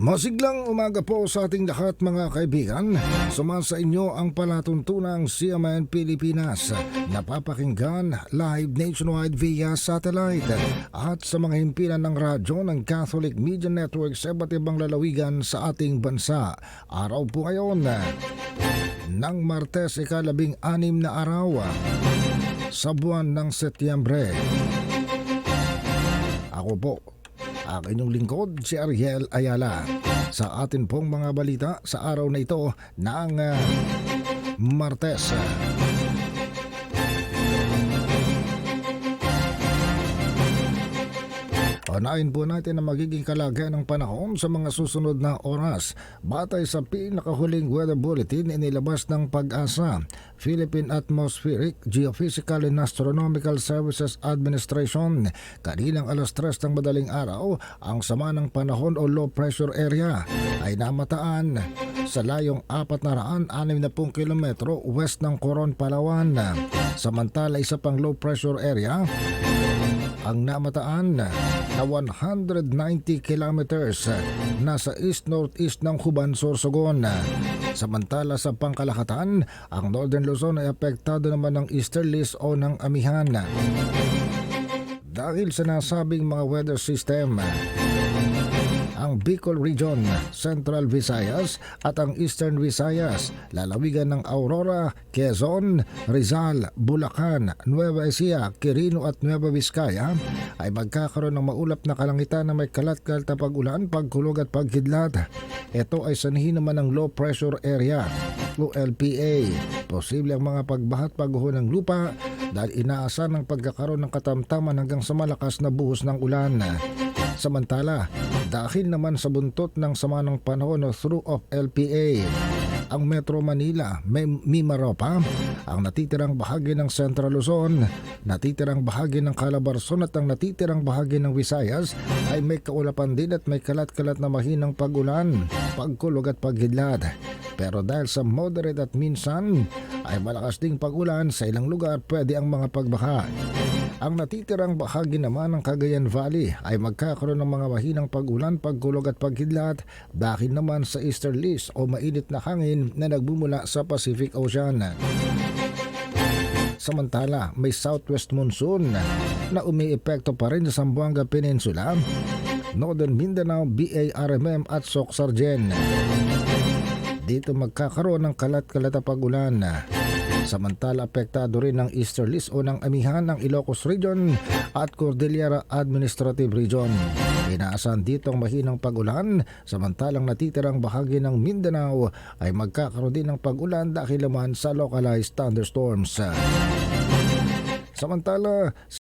Masiglang umaga po sa ating lahat mga kaibigan. Sumasa inyo ang palatuntunang CMN Pilipinas. Napapakinggan live nationwide via satellite at sa mga himpilan ng radyo ng Catholic Media Network sa iba't ibang lalawigan sa ating bansa. Araw po ngayon ng Martes ikalabing anim na araw sa buwan ng Setyembre. Ako po, ang inyong lingkod si Ariel Ayala sa atin pong mga balita sa araw na ito ng ah, Martes. Unahin po natin ang magiging kalagayan ng panahon sa mga susunod na oras. Batay sa pinakahuling weather bulletin inilabas ng pag-asa, Philippine Atmospheric, Geophysical and Astronomical Services Administration. Kaninang alas 3 ng madaling araw, ang sama ng panahon o low pressure area ay namataan sa layong 460 kilometro west ng Coron, Palawan. Samantala isa pang low pressure area ang namataan na 190 kilometers nasa east-northeast ng Huban, Sorsogon. Samantala sa pangkalahatan, ang Northern Luzon ay apektado naman ng easterlies o ng amihan. Dahil sa nasabing mga weather system, ang Bicol Region, Central Visayas at ang Eastern Visayas, lalawigan ng Aurora, Quezon, Rizal, Bulacan, Nueva Ecija, Quirino at Nueva Vizcaya ay magkakaroon ng maulap na kalangitan na may kalat-kalat na pag-ulan, pagkulog at paghidlat. Ito ay sanhin naman ng low pressure area o LPA. Posible ang mga pagbahat pagguho ng lupa dahil inaasahan ng pagkakaroon ng katamtaman hanggang sa malakas na buhos ng ulan. Samantala, dahil naman sa buntot ng sama ng panahon o through of LPA, ang Metro Manila, Mimaropa, ang natitirang bahagi ng Central Luzon, natitirang bahagi ng Calabarzon at ang natitirang bahagi ng Visayas ay may kaulapan din at may kalat-kalat na mahinang pag-ulan, pagkulog at paghidlad. Pero dahil sa moderate at minsan ay malakas ding pag-ulan sa ilang lugar pwede ang mga pagbaha. Ang natitirang bahagi naman ng Cagayan Valley ay magkakaroon ng mga mahinang pag-ulan, pagkulog at paghidlat dahil naman sa easterlies o mainit na hangin na nagbumula sa Pacific Ocean. Samantala, may southwest monsoon na umiepekto pa rin sa Zamboanga Peninsula, Northern Mindanao, BARMM at Soxargen. Dito magkakaroon ng kalat-kalat na pag-ulan. Samantala apektado rin ng easterlies o ng amihan ng Ilocos Region at Cordillera Administrative Region. Inaasahan dito ang mahinang pag-ulan samantalang natitirang bahagi ng Mindanao ay magkakaroon din ng pag-ulan dahil naman sa localized thunderstorms. Samantala,